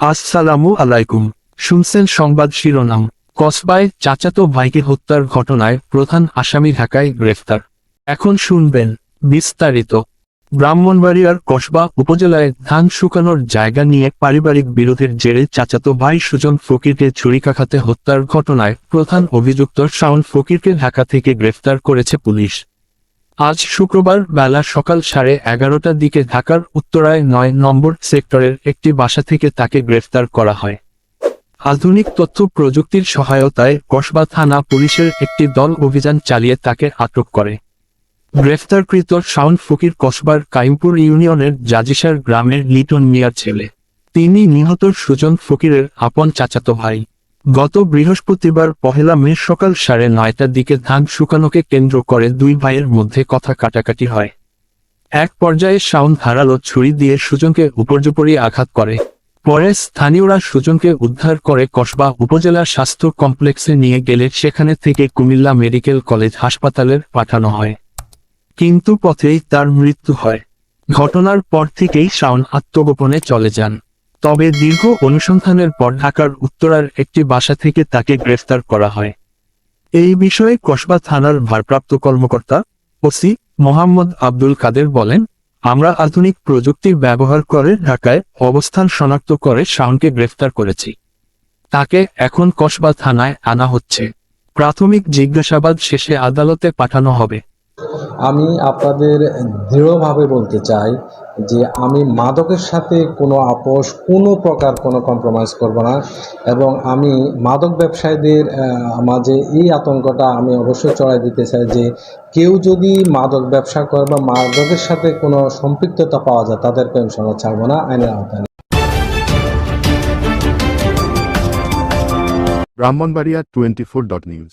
আসসালামু আলাইকুম। শুনছেন সংবাদ শিরোনাম। কসবায় চাচাতো ভাইকে হত্যার ঘটনায় প্রধান আসামি ঢাকায় গ্রেফতার। এখন শুনবেন বিস্তারিত। ব্রাহ্মণবাড়িয়ার কসবা উপজেলায় ধান শুকানোর জায়গা নিয়ে পারিবারিক বিরোধের জেরে চাচাতো ভাই সুজন ফকিরকে ছুরিকাঘাতে হত্যার ঘটনায় প্রধান অভিযুক্ত শাওন ফকিরকে ঢাকা থেকে গ্রেফতার করেছে পুলিশ। আজ শুক্রবার বেলা সকাল সাড়ে এগারোটার দিকে ঢাকার উত্তরায় নয় নম্বর সেক্টরের একটি বাসা থেকে তাকে গ্রেফতার করা হয়। আধুনিক তথ্য প্রযুক্তির সহায়তায় কসবা থানা পুলিশের একটি দল অভিযান চালিয়ে তাকে আটক করে। গ্রেফতারকৃত শাওন ফকির কসবার কাইমপুর ইউনিয়নের জাজিসার গ্রামের লিটন মিয়ার ছেলে। তিনি নিহত সুজন ফকিরের আপন চাচাতো ভাই। গত বৃহস্পতিবার পহেলা মে সকাল সাড়ে নয়টার দিকে ধান শুকানোকে কেন্দ্র করে দুই ভাইয়ের মধ্যে কথা কাটাকাটি হয়। এক পর্যায়ে শাওন ধারালো ছুরি দিয়ে সুজনকে উপর্যুপরি আঘাত করে। পরে স্থানীয়রা সুজনকে উদ্ধার করে কসবা উপজেলা স্বাস্থ্য কমপ্লেক্সে নিয়ে গেলে সেখানে থেকে কুমিল্লা মেডিকেল কলেজ হাসপাতালের পাঠানো হয়। কিন্তু পথেই তার মৃত্যু হয়। ঘটনার পর থেকেই শাওন আত্মগোপনে চলে যান। তবে দীর্ঘ অনুসন্ধানের পর ঢাকার উত্তরার একটি বাসা থেকে তাকে গ্রেফতার করা হয়। এই বিষয়ে কসবা থানার ভারপ্রাপ্ত কর্মকর্তা ওসি মোহাম্মদ আব্দুল কাদের বলেন, আমরা আধুনিক প্রযুক্তি ব্যবহার করে ঢাকায় অবস্থান শনাক্ত করে শাওনকে গ্রেফতার করেছি। তাকে এখন কসবা থানায় আনা হচ্ছে। প্রাথমিক জিজ্ঞাসাবাদ শেষে আদালতে পাঠানো হবে। আমি আপনাদের দৃঢ়ভাবে বলতে চাই যে আমি মাদকের সাথে কোনো আপোষ, কোনো প্রকার কোনো কম্প্রোমাইজ করব না এবং আমি মাদক ব্যবসায়ীদের মাঝে এই আতঙ্কটা আমি অবশ্যই চড়াই দিতে চাই যে কেউ যদি মাদক ব্যবসা করে বা মাদকের সাথে কোনো সম্পৃক্ততা পাওয়া যায় তাদেরকে আমি সঙ্গে ছাড়বো না আইনের আওতায় Brahmanbaria twenty four dot news